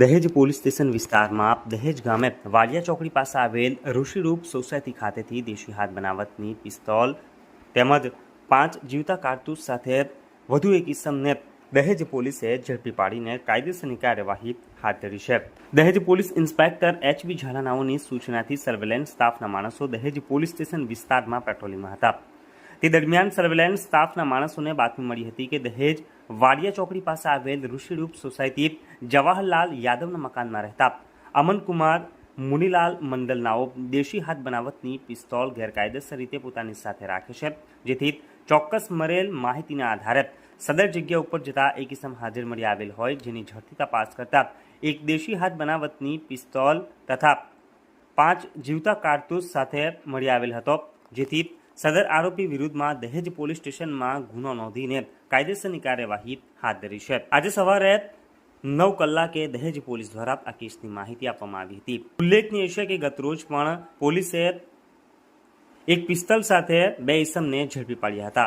દહેજ police station વિસ્તારમાં દહેજ ગામે વાડિયા ચોકડી પાસે આવેલ ઋષિરૂપ સોસાયટી ખાતેથી દેશી હાથ બનાવટની પિસ્તોલ તેમજ પાંચ જીવતા કારતૂસ સાથે વધુ એક ઇસમને દહેજ પોલીસે ઝડપી પાડીને કાયદેસરની કાર્યવાહી હાથ ધરી છે. Dahej police inspector H B ઝાલાનાઓની સૂચનાથી સર્વેલન્સ સ્ટાફના માણસો દહેજ પોલીસ સ્ટેશન વિસ્તારમાં પેટ્રોલિંગમાં હતા. તે દરમિયાન સર્વેલન્સ સ્ટાફના માણસોને બાતમી મળી હતી કે દહેજ વાડિયા ચોકડી પાસે આવેલ ઋષિરૂપ સોસાયટી જવાહરલાલ યાદવના મકાનમાં રહેતા અમનકુમાર મુનીલાલ મંડલનાઓ દેશી હાથ બનાવટની પિસ્તોલ ગેરકાયદેસર રીતે પોતાની સાથે રાખે છે, જેથી ચોક્કસ મળેલ માહિતીના આધારે સદર જગ્યા ઉપર જતા એક કિસમ હાજર મળી આવેલ હોય જેની ઝડપી તપાસ કરતા એક દેશી હાથ બનાવટની પિસ્તોલ તથા પાંચ જીવતા કારતૂસ સાથે મળી આવેલ હતો, જેથી સદર આરોપી વિરુદ્ધમાં દહેજ પોલીસ સ્ટેશનમાં ગુનો નોંધીને કાયદેસરની કાર્યવાહી હાથ ધરી છે. આજે સવારે નવ કલાકે દહેજ પોલીસ દ્વારા આ કેસની માહિતી આપવામાં આવી હતી. ઉલ્લેખનીય છે કે ગતરોજ પણ પોલીસે એક પિસ્તલ સાથે બે ઇસમને ઝડપી પાડ્યા હતા.